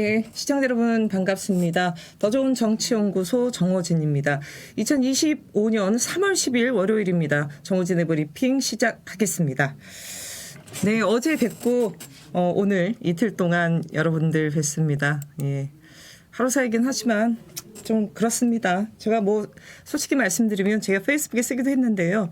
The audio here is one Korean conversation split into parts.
네, 시청자 여러분 반갑습니다. 더 좋은 정치연구소 정호진입니다. 2025년 3월 10일 월요일입니다. 정호진의 브리핑 시작하겠습니다. 네, 어제 뵙고 어, 오늘 이틀 동안 여러분들 뵀습니다. 예. 하루 사이긴 하지만 좀 그렇습니다. 제가 뭐 솔직히 말씀드리면 제가 페이스북에 쓰기도 했는데요.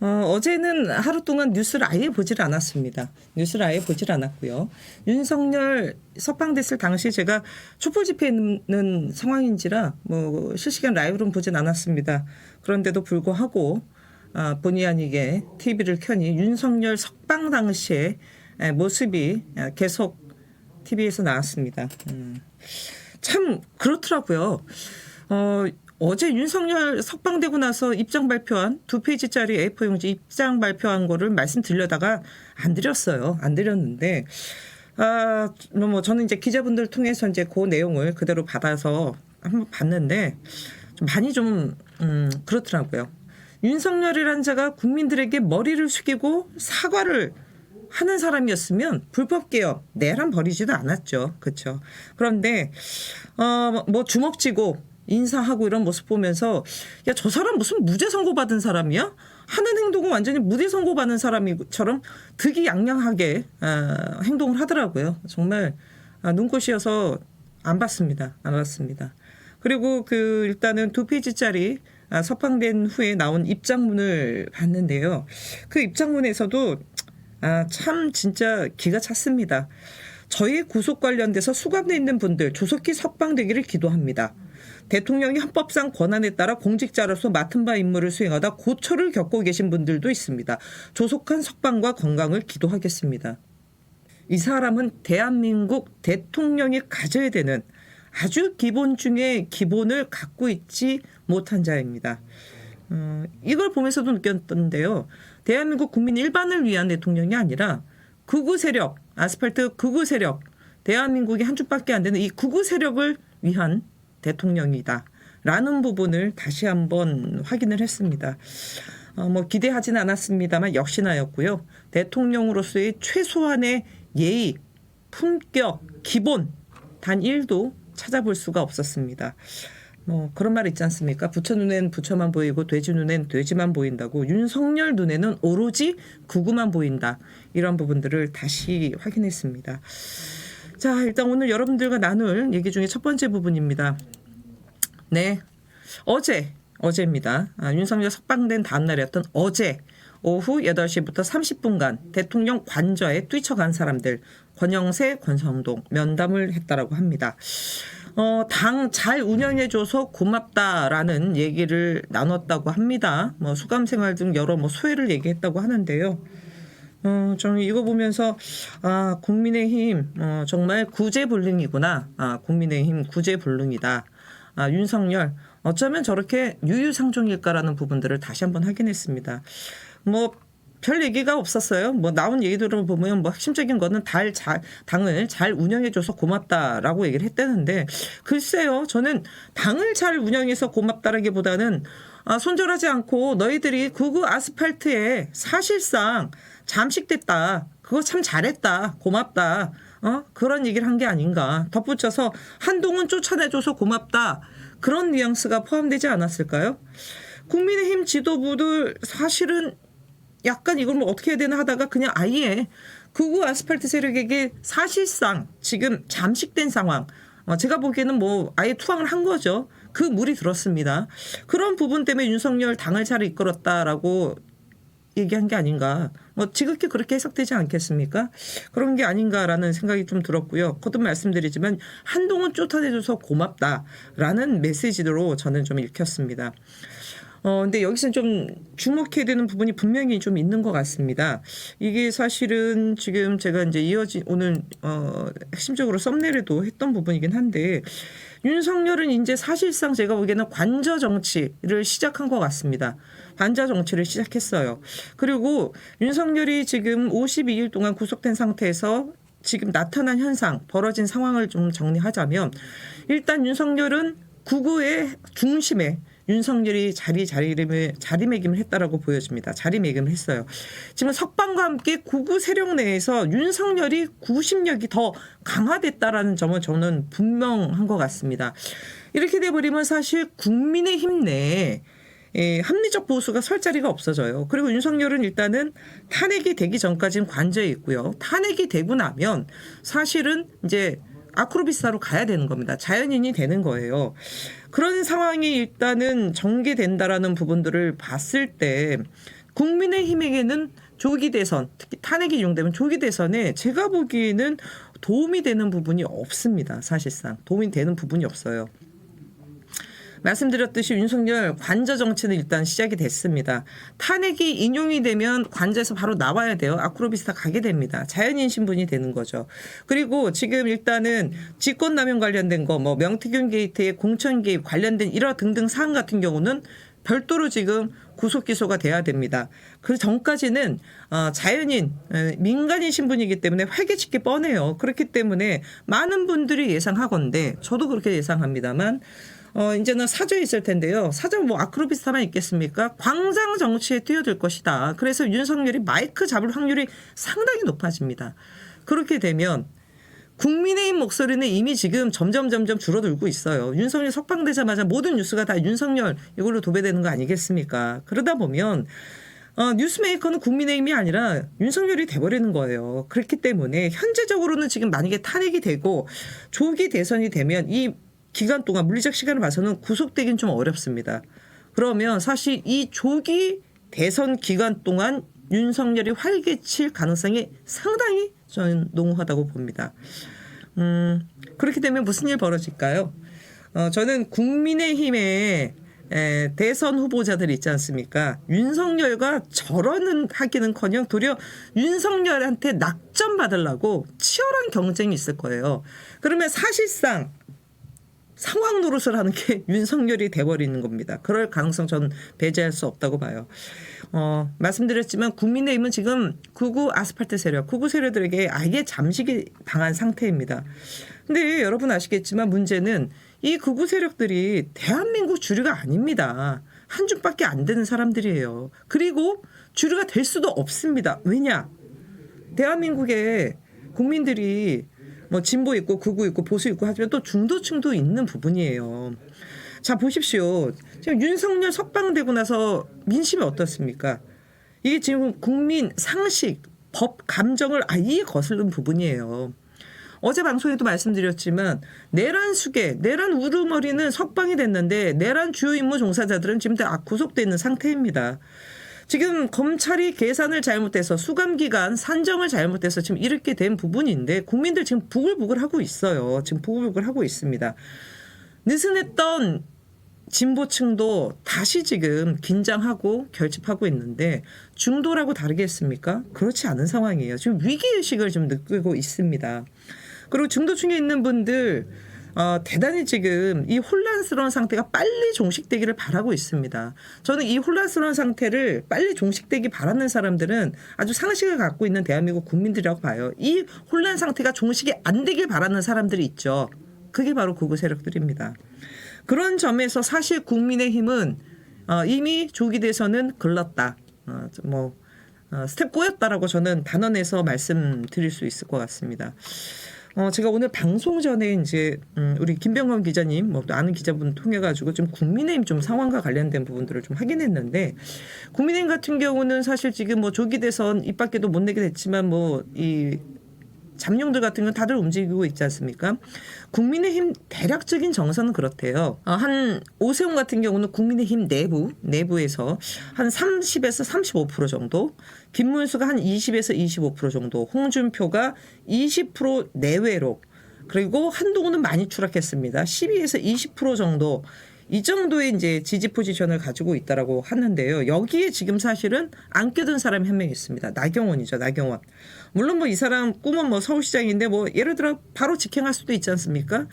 어, 어제는 하루 동안 뉴스를 아예 보질 않았습니다. 뉴스를 아예 보질 않았고요. 윤석열 석방됐을 당시 제가 촛불 집회에 있는 상황인지라 뭐 실시간 라이브로는 보진 않았습니다. 그런데도 불구하고 아, 본의 아니게 TV를 켜니 윤석열 석방 당시의 에, 모습이 아, 계속 TV에서 나왔습니다. 음. 참 그렇더라고요. 어, 어제 윤석열 석방되고 나서 입장 발표한 두 페이지짜리 A4 용지 입장 발표한 거를 말씀드려다가 안 드렸어요. 안 드렸는데 아, 뭐 저는 이제 기자분들 통해서 이제 그 내용을 그대로 받아서 한번 봤는데 좀 많이 좀 음, 그렇더라고요. 윤석열이란 자가 국민들에게 머리를 숙이고 사과를 하는 사람이었으면 불법 개혁 내란 버리지도 않았죠. 그렇죠. 그런데 어 뭐 주먹 쥐고 인사하고 이런 모습 보면서 야 저 사람 무슨 무죄 선고 받은 사람이야? 하는 행동은 완전히 무죄 선고 받는 사람이처럼 득이양양하게 아, 행동을 하더라고요. 정말 아, 눈꽃이어서 안 봤습니다. 안 봤습니다. 그리고 그 일단은 두 페이지짜리 아, 석방된 후에 나온 입장문을 봤는데요. 그 입장문에서도 아, 참 진짜 기가 찼습니다. 저희 구속 관련돼서 수감돼 있는 분들 조속히 석방되기를 기도합니다. 대통령이 헌법상 권한에 따라 공직자로서 맡은 바 임무를 수행하다 고초를 겪고 계신 분들도 있습니다. 조속한 석방과 건강을 기도하겠습니다. 이 사람은 대한민국 대통령이 가져야 되는 아주 기본 중에 기본을 갖고 있지 못한 자입니다. 어, 이걸 보면서도 느꼈던데요. 대한민국 국민 일반을 위한 대통령이 아니라 극우 세력, 아스팔트 극우 세력, 대한민국이 한 줄밖에 안 되는 이 극우 세력을 위한 대통령이다. 라는 부분을 다시 한번 확인을 했습니다. 어, 뭐 기대하진 않았습니다만 역시나였고요. 대통령으로서의 최소한의 예의, 품격, 기본 단 1도 찾아볼 수가 없었습니다. 뭐 그런 말 있지 않습니까? 부처 눈엔 부처만 보이고 돼지 눈엔 돼지만 보인다고 윤석열 눈에는 오로지 구구만 보인다. 이런 부분들을 다시 확인했습니다. 자, 일단 오늘 여러분들과 나눌 얘기 중에 첫 번째 부분입니다. 네. 어제, 어제입니다. 아, 윤석열 석방된 다음 날이었던 어제 오후 8시부터 30분간 대통령 관저에 뛰쳐간 사람들 권영세, 권성동 면담을 했다라고 합니다. 어, 당 잘 운영해줘서 고맙다라는 얘기를 나눴다고 합니다. 뭐 수감 생활 등 여러 뭐 소회를 얘기했다고 하는데요. 어, 저는 이거 보면서, 아, 국민의힘, 어, 정말 구제불능이구나. 아, 국민의힘 구제불능이다. 아, 윤석열, 어쩌면 저렇게 유유상종일까라는 부분들을 다시 한번 확인했습니다. 뭐, 별 얘기가 없었어요. 뭐 나온 얘기들을 보면 뭐 핵심적인 거는 달 잘, 당을 잘 운영해줘서 고맙다라고 얘기를 했다는데 글쎄요. 저는 당을 잘 운영해서 고맙다라기보다는 아, 손절하지 않고 너희들이 구구 아스팔트에 사실상 잠식됐다. 그거 참 잘했다. 고맙다. 어? 그런 얘기를 한 게 아닌가. 덧붙여서 한동훈 쫓아내줘서 고맙다. 그런 뉘앙스가 포함되지 않았을까요? 국민의힘 지도부들 사실은 약간 이걸 뭐 어떻게 해야 되나 하다가 그냥 아예 구구 아스팔트 세력에게 사실상 지금 잠식된 상황. 어, 제가 보기에는 뭐 아예 투항을 한 거죠. 그 물이 들었습니다. 그런 부분 때문에 윤석열 당을 잘 이끌었다라고 얘기한 게 아닌가. 뭐 지극히 그렇게 해석되지 않겠습니까? 그런 게 아닌가라는 생각이 좀 들었고요. 거듭 말씀드리지만 한동훈 쫓아내줘서 고맙다라는 메시지로 저는 좀 읽혔습니다. 어, 근데 여기서 좀 주목해야 되는 부분이 분명히 좀 있는 것 같습니다. 이게 사실은 지금 제가 이제 이어진 오늘, 어, 핵심적으로 썸네일에도 했던 부분이긴 한데, 윤석열은 이제 사실상 제가 보기에는 관저 정치를 시작한 것 같습니다. 관저 정치를 시작했어요. 그리고 윤석열이 지금 52일 동안 구속된 상태에서 지금 나타난 현상, 벌어진 상황을 좀 정리하자면, 일단 윤석열은 구구의 중심에 윤석열이 자리 자리를 자리매김을 했다라고 보여집니다. 자리매김을 했어요. 지금 석방과 함께 구구 세력 내에서 윤석열이 구심력이 더 강화됐다라는 점은 저는 분명한 것 같습니다. 이렇게 돼버리면 사실 국민의힘 내에 예, 합리적 보수가 설 자리가 없어져요. 그리고 윤석열은 일단은 탄핵이 되기 전까지는 관저에 있고요. 탄핵이 되고 나면 사실은 이제 아크로비스타로 가야 되는 겁니다. 자연인이 되는 거예요. 그런 상황이 일단은 전개된다라는 부분들을 봤을 때 국민의힘에게는 조기 대선, 특히 탄핵이 이용되면 조기 대선에 제가 보기에는 도움이 되는 부분이 없습니다. 사실상 도움이 되는 부분이 없어요. 말씀드렸듯이 윤석열 관저 정치는 일단 시작이 됐습니다. 탄핵이 인용이 되면 관저에서 바로 나와야 돼요. 아크로비스타 가게 됩니다. 자연인 신분이 되는 거죠. 그리고 지금 일단은 직권남용 관련된 거, 뭐 명태균 게이트의 공천 개입 관련된 이러 등등 사안 같은 경우는 별도로 지금 구속 기소가 돼야 됩니다. 그 전까지는 어, 자연인 에, 민간인 신분이기 때문에 활개치기 뻔해요. 그렇기 때문에 많은 분들이 예상하건데 저도 그렇게 예상합니다만 어, 이제는 사저에 있을 텐데요. 사저 뭐 아크로비스타만 있겠습니까? 광장 정치에 뛰어들 것이다. 그래서 윤석열이 마이크 잡을 확률이 상당히 높아집니다. 그렇게 되면 국민의힘 목소리는 이미 지금 점점 점점 줄어들고 있어요. 윤석열 석방되자마자 모든 뉴스가 다 윤석열 이걸로 도배되는 거 아니겠습니까? 그러다 보면 어, 뉴스메이커는 국민의힘이 아니라 윤석열이 돼버리는 거예요. 그렇기 때문에 현재적으로는 지금 만약에 탄핵이 되고 조기 대선이 되면 이 기간 동안 물리적 시간을 봐서는 구속되긴 좀 어렵습니다. 그러면 사실 이 조기 대선 기간 동안 윤석열이 활개칠 가능성이 상당히 저는 농후하다고 봅니다. 음, 그렇게 되면 무슨 일 벌어질까요? 어, 저는 국민의힘의 에, 대선 후보자들 있지 않습니까? 윤석열과 절언은 하기는 커녕 도리어 윤석열한테 낙점 받으려고 치열한 경쟁이 있을 거예요. 그러면 사실상 상황 노릇을 하는 게 윤석열이 돼버리는 겁니다. 그럴 가능성 저는 배제할 수 없다고 봐요. 어, 말씀드렸지만 국민의힘은 지금 구구 아스팔트 세력, 구구 세력들에게 아예 잠식이 당한 상태입니다. 근데 여러분 아시겠지만 문제는 이 구구 세력들이 대한민국 주류가 아닙니다. 한 줌밖에 안 되는 사람들이에요. 그리고 주류가 될 수도 없습니다. 왜냐? 대한민국의 국민들이 뭐 진보 있고 극우 있고 보수 있고 하지만 또 중도층도 있는 부분이에요. 자 보십시오. 지금 윤석열 석방되고 나서 민심이 어떻습니까? 이게 지금 국민 상식, 법, 감정을 아예 거스른 부분이에요. 어제 방송에도 말씀드렸지만 내란 수계, 내란 우르머리는 석방이 됐는데 내란 주요 임무 종사자들은 지금 다 구속돼 있는 상태입니다. 지금 검찰이 계산을 잘못해서 수감 기간 산정을 잘못해서 지금 이렇게 된 부분인데 국민들 지금 부글부글 하고 있어요. 지금 부글부글 하고 있습니다. 느슨했던 진보층도 다시 지금 긴장하고 결집하고 있는데 중도라고 다르겠습니까? 그렇지 않은 상황이에요. 지금 위기의식을 좀 느끼고 있습니다. 그리고 중도층에 있는 분들 어, 대단히 지금 이 혼란스러운 상태가 빨리 종식되기를 바라고 있습니다. 저는 이 혼란스러운 상태를 빨리 종식되기 바라는 사람들은 아주 상식을 갖고 있는 대한민국 국민들이라고 봐요. 이 혼란 상태가 종식이 안 되길 바라는 사람들이 있죠. 그게 바로 극우 세력들입니다. 그런 점에서 사실 국민의힘은 어, 이미 조기 대선은 글렀다. 어, 뭐 어, 스텝 꼬였다라고 저는 단언해서 말씀드릴 수 있을 것 같습니다. 어, 제가 오늘 방송 전에 이제 음, 우리 김병건 기자님, 뭐 아는 기자분 통해 가지고 좀 국민의힘 좀 상황과 관련된 부분들을 좀 확인했는데 국민의힘 같은 경우는 사실 지금 뭐 조기 대선 입 밖에도 못 내게 됐지만 뭐이 잠룡들 같은 건 다들 움직이고 있지 않습니까? 국민의힘 대략적인 정서는 그렇대요. 어, 한 오세훈 같은 경우는 국민의힘 내부 내부에서 한 30에서 35% 정도, 김문수가 한 20에서 25% 정도, 홍준표가 20% 내외로 그리고 한동훈은 많이 추락했습니다. 12에서 20% 정도 이 정도의 이제 지지 포지션을 가지고 있다라고 하는데요. 여기에 지금 사실은 안 껴든 사람이 한 명 있습니다. 나경원이죠. 나경원. 물론 뭐 이 사람 꿈은 뭐 서울시장인데 뭐 예를 들어 바로 직행할 수도 있지 않습니까?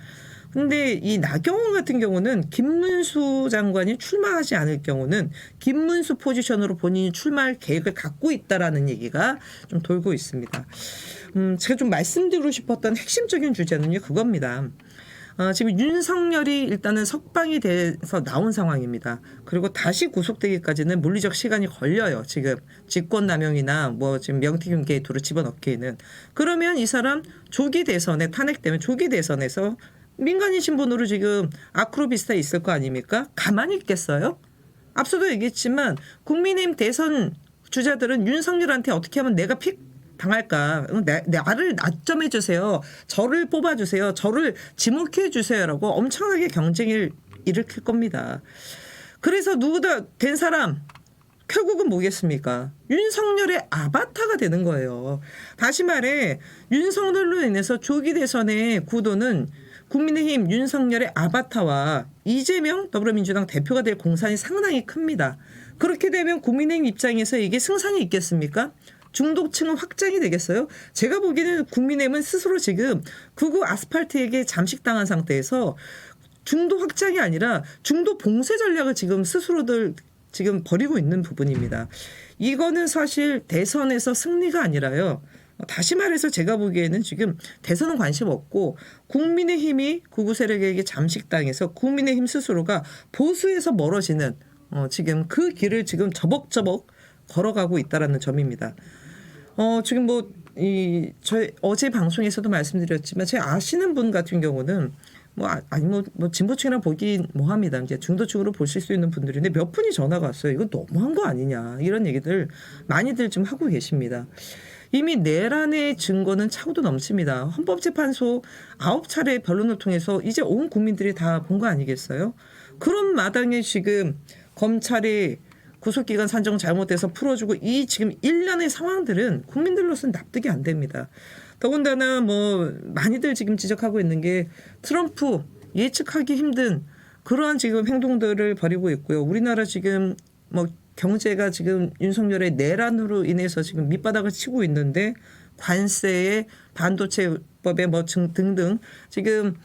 근데 이 나경원 같은 경우는 김문수 장관이 출마하지 않을 경우는 김문수 포지션으로 본인이 출마할 계획을 갖고 있다라는 얘기가 좀 돌고 있습니다. 음, 제가 좀 말씀드리고 싶었던 핵심적인 주제는요, 그겁니다. 어, 지금 윤석열이 일단은 석방이 돼서 나온 상황입니다. 그리고 다시 구속되기까지는 물리적 시간이 걸려요. 지금 직권남용이나 뭐 지금 명태균 게이트로 집어넣기에는 그러면 이 사람 조기 대선에 탄핵되면 조기 대선에서 민간인 신분으로 지금 아크로비스타에 있을 거 아닙니까? 가만히 있겠어요? 앞서도 얘기했지만 국민의힘 대선 주자들은 윤석열한테 어떻게 하면 내가 픽 당할까? 응, 내, 나를 낮점해 주세요. 저를 뽑아 주세요. 저를 지목해 주세요라고 엄청나게 경쟁을 일으킬 겁니다. 그래서 누구다 된 사람 결국은 뭐겠습니까? 윤석열의 아바타가 되는 거예요. 다시 말해 윤석열로 인해서 조기 대선의 구도는 국민의힘 윤석열의 아바타와 이재명 더불어민주당 대표가 될 공산이 상당히 큽니다. 그렇게 되면 국민의힘 입장에서 이게 승산이 있겠습니까? 중도층은 확장이 되겠어요? 제가 보기에는 국민의힘은 스스로 지금 구구 아스팔트에게 잠식당한 상태에서 중도 확장이 아니라 중도 봉쇄 전략을 지금 스스로들 지금 벌이고 있는 부분입니다. 이거는 사실 대선에서 승리가 아니라요. 다시 말해서 제가 보기에는 지금 대선은 관심 없고 국민의 힘이 구구 세력에게 잠식당해서 국민의 힘 스스로가 보수에서 멀어지는 어, 지금 그 길을 지금 저벅저벅 걸어가고 있다라는 점입니다. 어, 지금 뭐, 이, 저희 어제 방송에서도 말씀드렸지만, 제 아시는 분 같은 경우는 뭐, 아- 아니, 뭐, 뭐, 진보층이나 보긴 뭐 합니다. 이제 중도층으로 보실 수 있는 분들인데 몇 분이 전화가 왔어요. 이거 너무한 거 아니냐. 이런 얘기들 많이들 좀 하고 계십니다. 이미 내란의 증거는 차고도 넘칩니다. 헌법재판소 아홉 차례 변론을 통해서 이제 온 국민들이 다 본 거 아니겠어요? 그런 마당에 지금 검찰이 구속기간 산정 잘못돼서 풀어주고 이 지금 일련의 상황들은 국민들로서는 납득이 안 됩니다. 더군다나 뭐 많이들 지금 지적하고 있는 게 트럼프 예측하기 힘든 그러한 지금 행동들을 벌이고 있고요. 우리나라 지금 뭐 경제가 지금 윤석열의 내란으로 인해서 지금 밑바닥을 치고 있는데 관세에 반도체법에 뭐 등- 등등 지금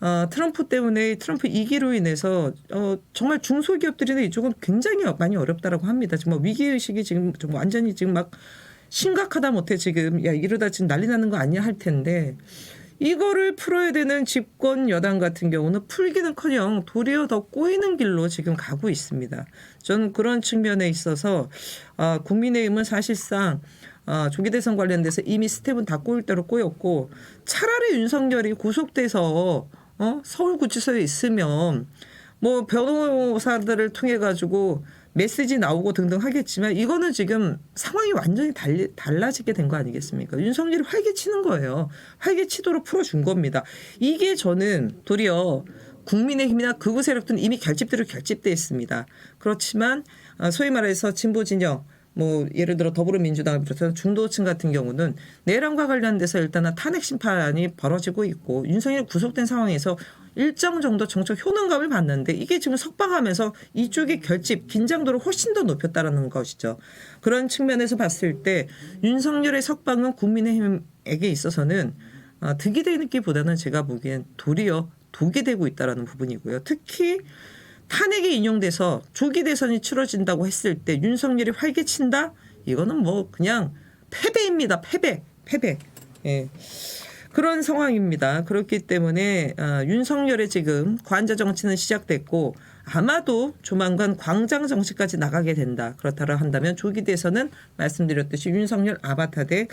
어, 트럼프 때문에 트럼프 이기로 인해서 어, 정말 중소기업들이나 이쪽은 굉장히 많이 어렵다라고 합니다. 정말 위기 의식이 지금 좀 완전히 지금 막 심각하다 못해 지금 야 이러다 지금 난리 나는 거 아니야 할 텐데 이거를 풀어야 되는 집권 여당 같은 경우는 풀기는커녕 도리어 더 꼬이는 길로 지금 가고 있습니다. 저는 그런 측면에 있어서 아, 국민의힘은 사실상 아, 조기 대선 관련돼서 이미 스텝은 다 꼬일 대로 꼬였고 차라리 윤석열이 구속돼서 어? 서울구치소에 있으면 뭐 변호사들을 통해 가지고 메시지 나오고 등등 하겠지만 이거는 지금 상황이 완전히 달리, 달라지게 된 거 아니겠습니까? 윤석열이 활개치는 거예요. 활개치도록 풀어준 겁니다. 이게 저는 도리어 국민의힘이나 극우 세력들은 이미 결집대로 결집돼 있습니다. 그렇지만 아, 소위 말해서 진보 진영 뭐 예를 들어 더불어민주당을 비롯해서 중도층 같은 경우는 내란과 관련돼서 일단은 탄핵 심판이 벌어지고 있고 윤석열 구속된 상황에서 일정 정도 정책 효능감을 봤는데 이게 지금 석방하면서 이쪽의 결집 긴장도를 훨씬 더 높였다라는 것이죠. 그런 측면에서 봤을 때 윤석열의 석방은 국민의힘에게 있어서는 아, 득이 되기보다는 제가 보기엔 도리어 독이 되고 있다라는 부분이고요. 특히 탄핵이 인용돼서 조기 대선이 치러진다고 했을 때 윤석열이 활개친다? 이거는 뭐 그냥 패배입니다. 패배, 패배. 예. 그런 상황입니다. 그렇기 때문에 아, 윤석열의 지금 관자 정치는 시작됐고 아마도 조만간 광장 정치까지 나가게 된다. 그렇다라 한다면 조기 대선은 말씀드렸듯이 윤석열 아바타 대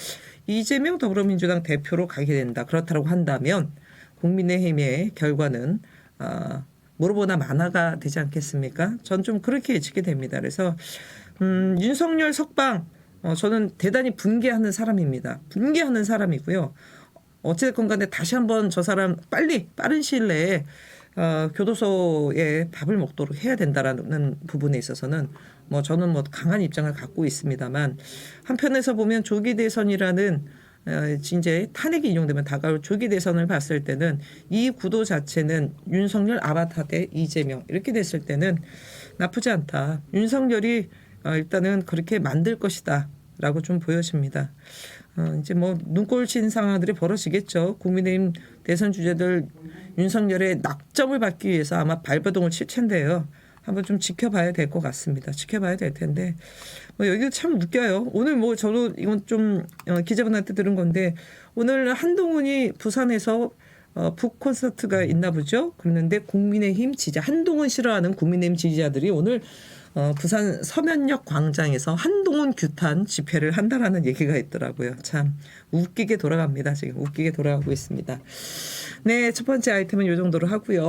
이재명 더불어민주당 대표로 가게 된다. 그렇다고 한다면 국민의힘의 결과는 아, 물어보나 만화가 되지 않겠습니까? 전 좀 그렇게 예측이 됩니다. 그래서 음, 윤석열 석방 어, 저는 대단히 분개하는 사람입니다. 분개하는 사람이고요. 어쨌든 간에 다시 한번 저 사람 빨리 빠른 시일 내에 어, 교도소에 밥을 먹도록 해야 된다라는 부분에 있어서는 뭐 저는 뭐 강한 입장을 갖고 있습니다만 한편에서 보면 조기 대선이라는 어, 이제 탄핵이 인용되면 다가올 조기 대선을 봤을 때는 이 구도 자체는 윤석열 아바타 대 이재명 이렇게 됐을 때는 나쁘지 않다. 윤석열이 어, 일단은 그렇게 만들 것이다라고 좀 보여집니다. 어, 이제 뭐 눈꼴 친 상황들이 벌어지겠죠. 국민의힘 대선 주자들 윤석열의 낙점을 받기 위해서 아마 발버둥을 칠 텐데요. 한번 좀 지켜봐야 될 것 같습니다. 지켜봐야 될 텐데 뭐 여기 참 웃겨요. 오늘 뭐 저도 이건 좀 어, 기자분한테 들은 건데 오늘 한동훈이 부산에서 어, 북 콘서트가 있나 보죠. 그런데 국민의힘 지지 한동훈 싫어하는 국민의힘 지지자들이 오늘 어, 부산 서면역 광장에서 한동훈 규탄 집회를 한다라는 얘기가 있더라고요. 참 웃기게 돌아갑니다. 지금 웃기게 돌아가고 있습니다. 네, 첫 번째 아이템은 이 정도로 하고요.